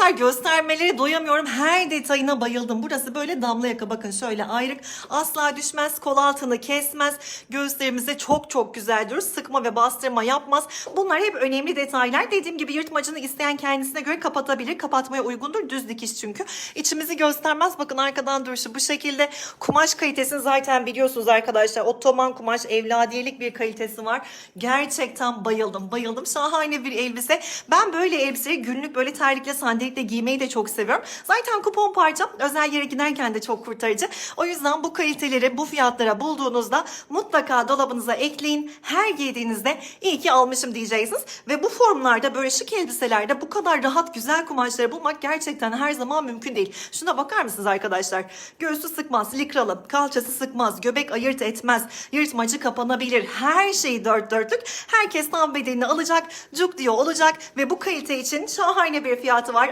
Arkadaşlar göstermeleri doyamıyorum. Her detayına bayıldım. Burası böyle damla yaka. Bakın şöyle ayrık. Asla düşmez. Kol altını kesmez. Göğüslerimize çok çok güzel durur. Sıkma ve bastırma yapmaz. Bunlar hep önemli detaylar. Dediğim gibi yırtmacını isteyen kendisine göre kapatabilir. Kapatmaya uygundur. Düz dikiş çünkü. İçimizi göstermez. Bakın arkadan duruşu bu şekilde. Kumaş kalitesini zaten biliyorsunuz arkadaşlar. Ottoman kumaş evladiyelik bir kalitesi var. Gerçekten bayıldım. Bayıldım. Şahane bir elbise. Ben böyle elbiseyi günlük böyle terlikle sandalikle giymeyi de çok seviyorum. Zaten kupon parça özel yere giderken de çok kurtarıcı. O yüzden bu kaliteleri bu fiyatlara bulduğunuzda mutlaka dolabınıza ekleyin. Her giydiğinizde iyi ki almışım diyeceksiniz. Ve bu formlarda böyle şık elbiselerde bu kadar rahat güzel kumaşları bulmak gerçekten her zaman mümkün değil. Şuna bakar mısınız arkadaşlar? Göğsü sıkmaz, likralı, kalçası sıkmaz, göbek ayırt etmez, yırtmacı kapanabilir. Her şeyi dört dörtlük. Herkes tam bedenini alacak, cuk diyor olacak ve bu kalite için şahane bir fiyatı var.